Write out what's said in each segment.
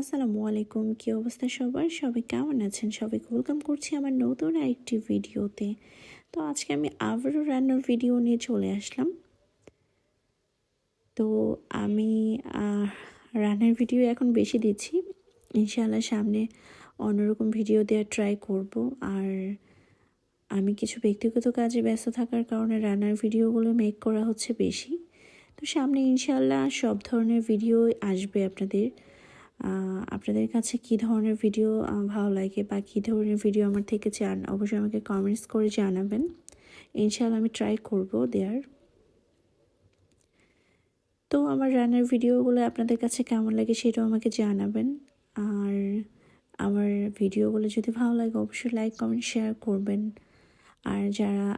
আসসালামু আলাইকুম, কী অবস্থা সবার? সবাই কেমন আছেন? সবাইকে ওয়েলকাম করছি আমার নতুন আরেকটি ভিডিওতে। তো আজকে আমি আবারও রান্নার ভিডিও নিয়ে চলে আসলাম। তো আমি রান্নার ভিডিও এখন বেশি দিচ্ছি। ইনশাআল্লাহ সামনে অন্যরকম ভিডিও দেওয়ার ট্রাই করব। আর আমি কিছু ব্যক্তিগত কাজে ব্যস্ত থাকার কারণে রান্নার ভিডিওগুলো মেক করা হচ্ছে বেশি। তো সামনে ইনশাআল্লাহ সব ধরনের ভিডিও আসবে আপনাদের। আপনাদের কাছে কি ধরনের ভিডিও ভালো লাগে বা কী ধরনের ভিডিও আমার থেকে চান, অবশ্যই আমাকে কমেন্টস করে জানাবেন। ইনশাআল্লাহ আমি ট্রাই করব দেয়ার। তো আমার রান্নার ভিডিওগুলো আপনাদের কাছে কেমন লাগে সেটাও আমাকে জানাবেন। আর আমার ভিডিওগুলো যদি ভালো লাগে, অবশ্যই লাইক কমেন্ট শেয়ার করবেন। আর যারা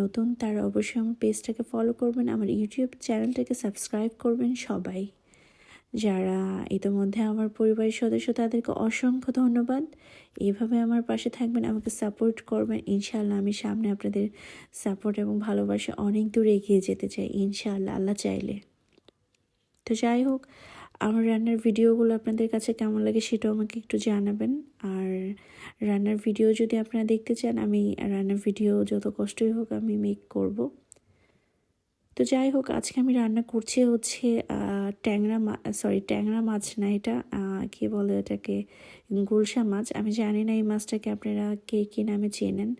নতুন, তারা অবশ্যই আমার পেজটাকে ফলো করবেন, আমার ইউটিউব চ্যানেলটাকে সাবস্ক্রাইব করবেন সবাই। যারা ইতিমধ্যে আমার পরিবারের সদস্য, তাদেরকে অসংখ্য ধন্যবাদ। এভাবে আমার পাশে থাকবেন, আমাকে সাপোর্ট করবেন। ইনশাআল্লাহ আমি সামনে আপনাদের সাপোর্ট এবং ভালোবাসা অনেক দূর এগিয়ে যেতে চাই, ইনশাআল্লাহ, আল্লাহ চাইলে। তো যাই হোক, আমার রান্নার ভিডিওগুলো আপনাদের কাছে কেমন লাগে সেটাও আমাকে একটু জানাবেন। আর রান্নার ভিডিও যদি আপনারা দেখতে চান, আমি রান্নার ভিডিও যত কষ্টই হোক আমি মেক করব। তো যাই হোক আজকে আমি রান্না করছি হচ্ছে ট্যাংরা ট্যাংরা সরি ট্যাংরা মাছ না এটা কি বলে এটাকে গুলশা মাছ। আমি জানি না এই মাছটাকে আপনারা কে কী নামে চেনেন।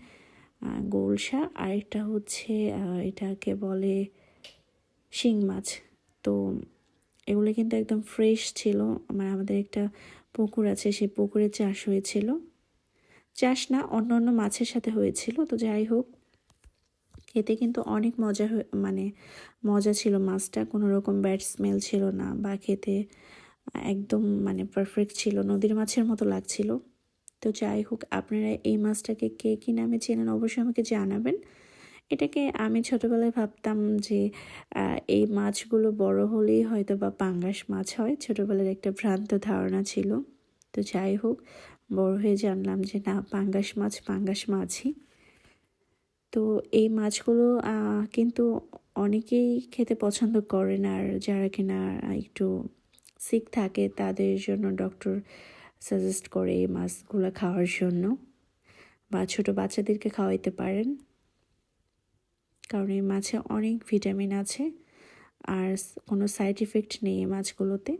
আহ, গুলশা আর একটা হচ্ছে এটাকে বলে শিং মাছ। তো এগুলো কিন্তু একদম ফ্রেশ ছিল মানে আমাদের একটা পুকুর আছে সেই পুকুরে চাষ হয়েছিল। চাষ না অন্য অন্য মাছের সাথে হয়েছিল। তো যাই হোক খেতে কিন্তু অনেক মজা মানে মজা ছিল। মাছটা কোনো রকম ব্যাড স্মেল ছিল না বা খেতে একদম মানে পারফেক্ট ছিল। নদীর মাছের মতো লাগছিল। তো যাই হোক, আপনারা এই মাছটাকে কে কী নামে চেনেন অবশ্যই আমাকে জানাবেন। এটাকে আমি ছোটোবেলায় ভাবতাম যে এই মাছগুলো বড় হলেই হয়তো বা পাঙ্গাস মাছ হয়। ছোটোবেলার একটা ভ্রান্ত ধারণা ছিল। তো যাই হোক, বড় হয়ে জানলাম যে না, পাঙ্গাস মাছ পাঙ্গাস মাছই। তো এই মাছগুলো কিন্তু অনেকেই খেতে পছন্দ করেন আর যারা কিনা একটু সিক থাকে তাদের জন্য ডক্টর সাজেস্ট করে এই মাছগুলো খাওয়ার জন্য। বা ছোটো বাচ্চাদেরকে খাওয়াইতে পারেন। কারণ এই মাছে অনেক ভিটামিন আছে আর কোনো সাইড ইফেক্ট নেই এই মাছগুলোতে।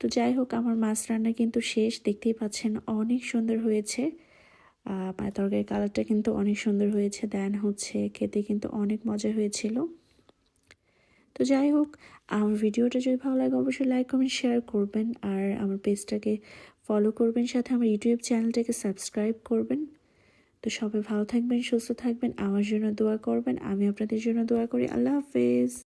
তো যাই হোক, আমার মাছ রান্না কিন্তু শেষ। দেখতেই পাচ্ছেন অনেক সুন্দর হয়েছে। মানে তরকারির কালারটা কিন্তু অনেক সুন্দর হয়েছে। দেন হচ্ছে খেতে কিন্তু অনেক মজা হয়েছিল। তো যাই হোক, আমার ভিডিওটা যদি ভালো লাগে অবশ্যই লাইক কমেন্ট শেয়ার করবেন। আর আমার পেজটাকে ফলো করবেন, সাথে আমার ইউটিউব চ্যানেলটাকে সাবস্ক্রাইব করবেন। তো সবাই ভালো থাকবেন, সুস্থ থাকবেন। আমার জন্য দোয়া করবেন। আমি আপনাদের জন্য দোয়া করি। আল্লাহ হাফেজ।